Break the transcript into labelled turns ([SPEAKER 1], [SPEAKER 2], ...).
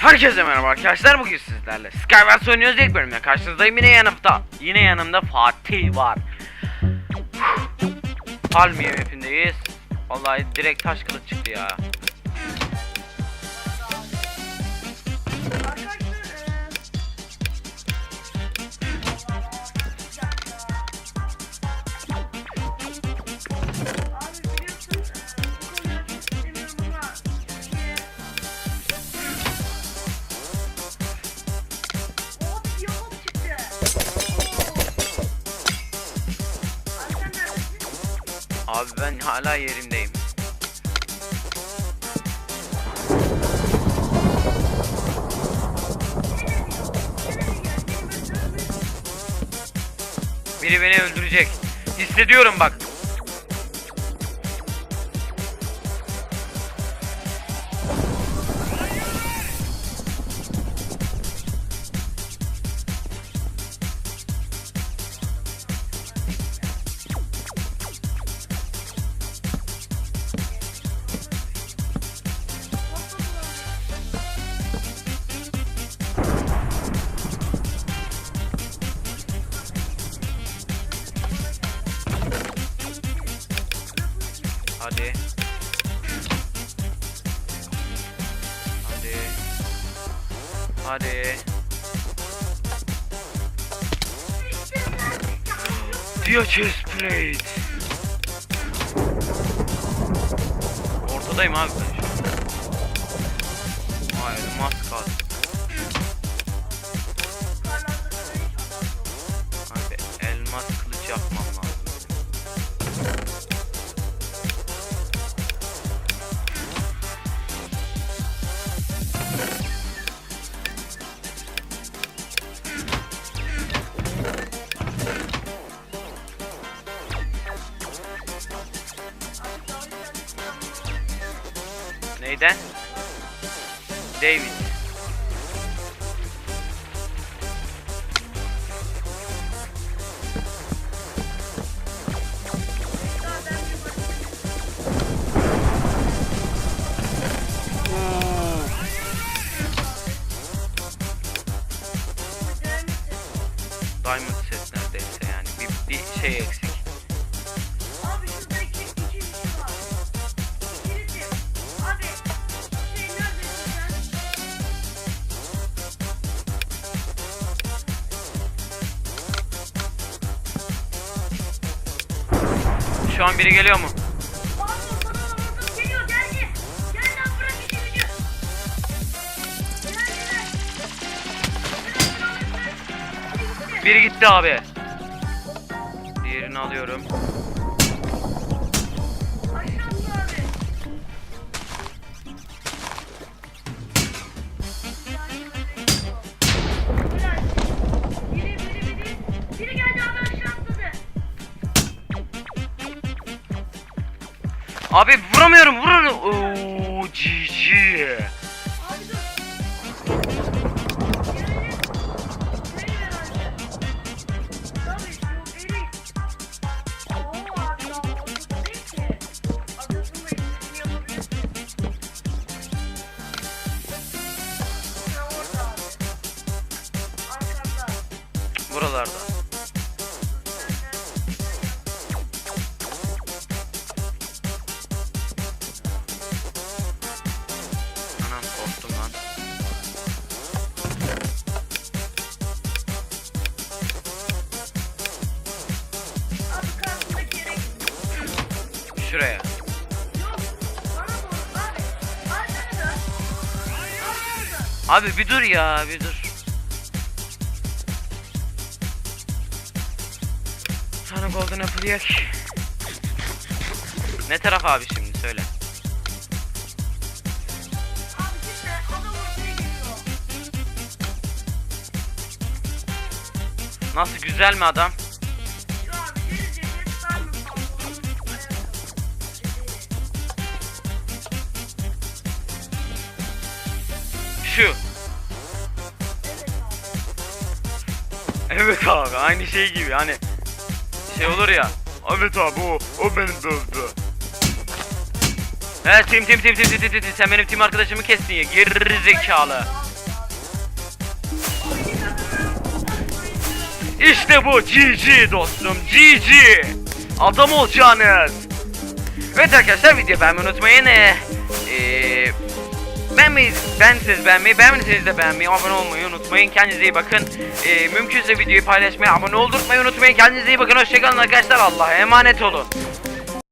[SPEAKER 1] Herkese merhaba arkadaşlar bugün sizlerle Skywars oynuyoruz ilk bölümde. Karşınızdayım yine yanımda. Yine yanımda Fatih var. Palmiye mapindeyiz. Vallahi direkt taş kılıç çıktı ya Abi ben hala yerimdeyim Biri beni öldürecek. Hissediyorum bak Hadi. Hadi. Hadi. Chest plate Ortadayım abi ben şu an. Vay elmas kaldı Neyden? David. Diamond set neredeyse yani bir, bir şey eksik. Şu an biri geliyor mu? Biri gitti abi. Diğerini alıyorum.
[SPEAKER 2] Abi
[SPEAKER 1] vuramıyorum vuramıyorum. Oo Şuraya.
[SPEAKER 2] Yok. Abi.
[SPEAKER 1] Bir dur ya bir dur. Sana golden apple yak. Ne taraf abi şimdi söyle. Nasıl güzel mi adam?
[SPEAKER 2] Şu.
[SPEAKER 1] Evet abi aynı şey gibi hani şey olur ya. Evet abi o, o beni dövdü. He tim tim tim tim tim tim tim sen benim tim arkadaşımı kestin ya geri zekalı.
[SPEAKER 2] İşte bu GG dostum GG. Adam olacağınız. Evet arkadaşlar video beğenmeyi unutmayın. Ee, beğenmeyi, ben siz beğenmeyi, beğenmediyseniz de beğenmeyi, abone olmayı unutmayın. Kendinize iyi bakın. Ee, mümkünse videoyu paylaşmayı, abone olmayı unutmayın. Kendinize iyi bakın. Hoşçakalın arkadaşlar. Allah'a emanet olun.